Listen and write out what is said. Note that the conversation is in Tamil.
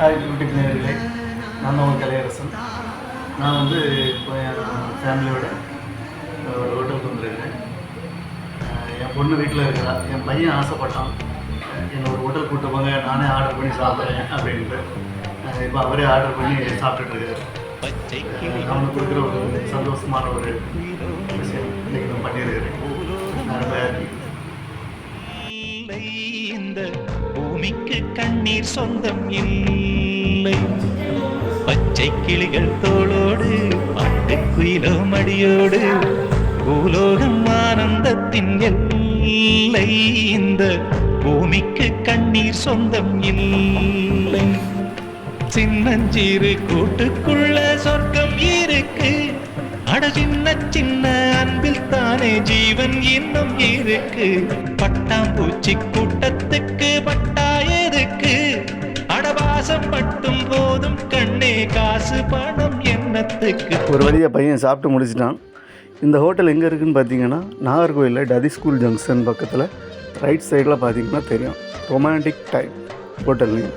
ஹாய் யூடியூப் நேர்களே நான் உங்கள் கலையரசன். நான் வந்து இப்போ என் ஃபேமிலியோட ஒரு ஹோட்டலுக்கு வந்துருக்கிறேன். என் பொண்ணு வீட்டில் இருக்கிறா என் பையன் ஆசைப்பட்டான். என்னை ஒரு ஹோட்டல் கூட்டு போங்க நானே ஆர்டர் பண்ணி சாப்பிட்றேன் அப்படின்ட்டு. இப்போ அவரே ஆர்டர் பண்ணி சாப்பிட்டுட்டுருக்காரு அவனுக்கு கொடுக்குற ஒரு சந்தோஷமான ஒரு விஷயம் இன்னைக்கு நான் பண்ணியிருக்கிறேன். இந்த பூமிக்கு கண்ணீர் சொந்தம் இல்லை. இல்லை பச்சை கிளிகள் தோளோடு பாட்டுக்குயிலோ மடியோடு பூலோகம் ஆனந்தத்தின் எல்லை. இந்த பூமிக்கு கண்ணீர் சொந்தம் இல்லை. சின்னஞ்சிறு கூட்டுக்குள்ள சொர்க்கம் இருக்கு. அட சின்ன சின்ன அன்பில் தானே ஜீவன் இன்னும் இருக்கு. பட்டாம்பூச்சி கூட்டத்துக்கு பட்டா எதுக்கு? ஆசைப்பட்டும் போதும் கண்ணே காசு பணம் என்னத்துக்கு? ஒரு வழியாக பையன் சாப்பிட்டு முடிச்சிட்டான். இந்த ஹோட்டல் எங்கே இருக்குன்னு பார்த்தீங்கன்னா நாகர்கோயிலில் டதி ஸ்கூல் ஜங்ஷன் பக்கத்தில் ரைட் சைடில் பார்த்தீங்கன்னா தெரியும். Romantic type hotel name